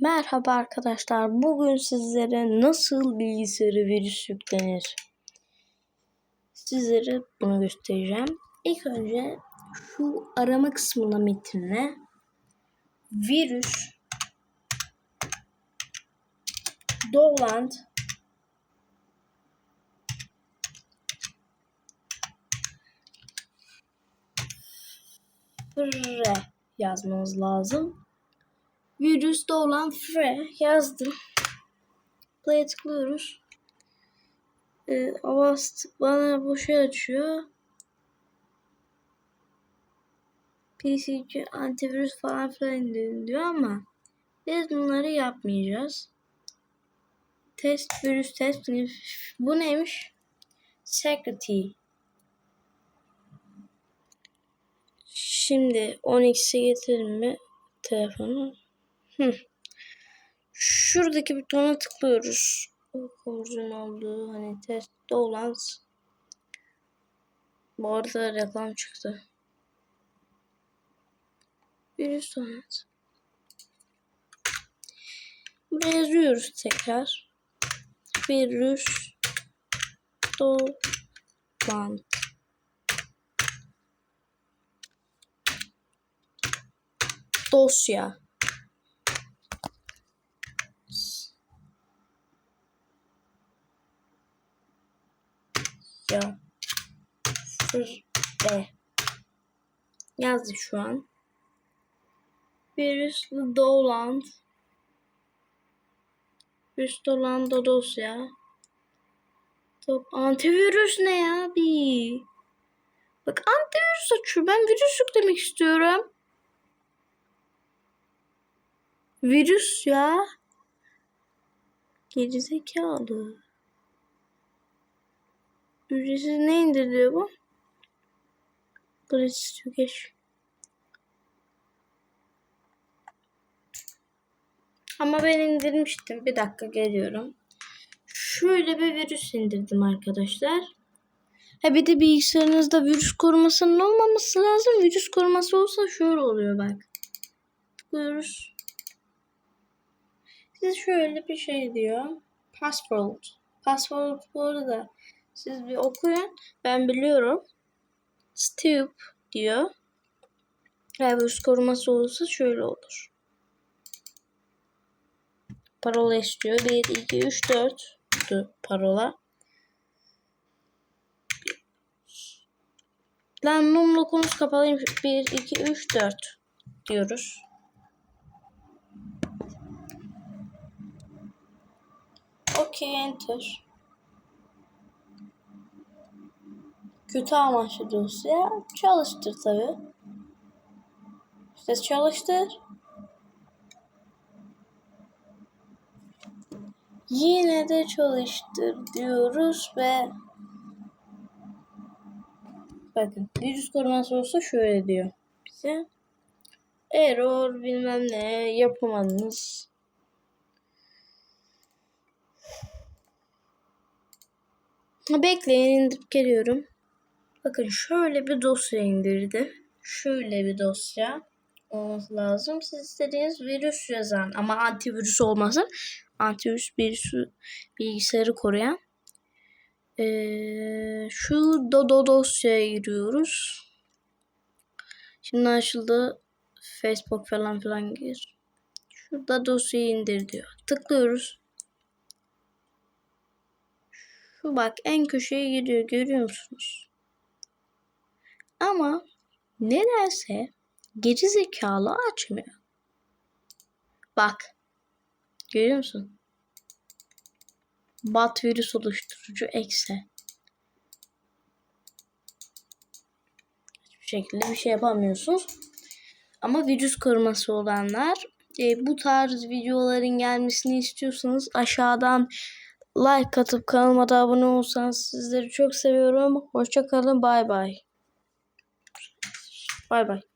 Merhaba arkadaşlar. Bugün sizlere nasıl bilgisayarı virüs yüklenir? Sizlere bunu göstereceğim. İlk önce şu arama kısmına metinle virüs Doland Fre yazmanız lazım. Virüste olan Fre yazdım. Play'e tıklıyoruz. Ee, Avast bana bu şey açıyor. PC antivirüs falan filan diyor ama biz bunları yapmayacağız. Test virüs test bu neymiş? Security. Şimdi 10x'e getirelim mi telefonu? Hı. Şuradaki butona tıklıyoruz. Okumuzun olduğu hani testte olan bu arada reklam çıktı. Virüs donat. Buraya yazıyoruz tekrar. Virüs donat. Dosya. Ya. Fırde. Yazdı şu an. Virüslü doland. Virüs dolanda dosya. Top antivirüs ne ya bir? Bak antivirüs açıyor. Ben virüs yüklemek istiyorum. Virüs ya. Gerizekalı. Ücretsiz ne indiriliyor bu? Gratis tükeş. Ama ben indirmiştim. Bir dakika geliyorum. Şöyle bir virüs indirdim arkadaşlar. Ha bir de bilgisayarınızda virüs korumasının olmaması lazım. Virüs koruması olsa şöyle oluyor bak. Tıklıyoruz. Siz şöyle bir şey diyor. Password. Password bu arada siz bir okuyun. Ben biliyorum. Stupid diyor. Eğer virüs koruması olursa şöyle olur. Parola istiyor. 1, 2, 3, 4 parola. Lan mum lokumuz kapalıymış. 1, 2, 3, 4 diyoruz. Okay, enter. Kötü amaçlı dosya. Çalıştır tabi. İşte çalıştır. Yine de çalıştır diyoruz ve bakın virüs koruması olsa şöyle diyor bize. Error bilmem ne yapamadınız. Bekleyin indirip geliyorum. Bakın şöyle bir dosya indirdim. Şöyle bir dosya olması lazım. Siz istediğiniz virüs yazan ama antivirüs olmasın. Antivirüs virüsü bilgisayarı koruyan. Ee, şu dodo dosyaya giriyoruz. Şimdi açıldı. Facebook falan filan gir. Şurada dosyayı indir diyor. Tıklıyoruz. Şu bak en köşeye gidiyor görüyor musunuz? Ama nedense geri zekalı açmıyor. Bak. Görüyor musun? Bat virüs oluşturucu exe. Hiçbir şekilde bir şey yapamıyorsunuz. Ama virüs koruması olanlar e, bu tarz videoların gelmesini istiyorsanız aşağıdan like atıp kanalıma da abone olsanız sizleri çok seviyorum. Hoşçakalın. Bay bay. Bay bay.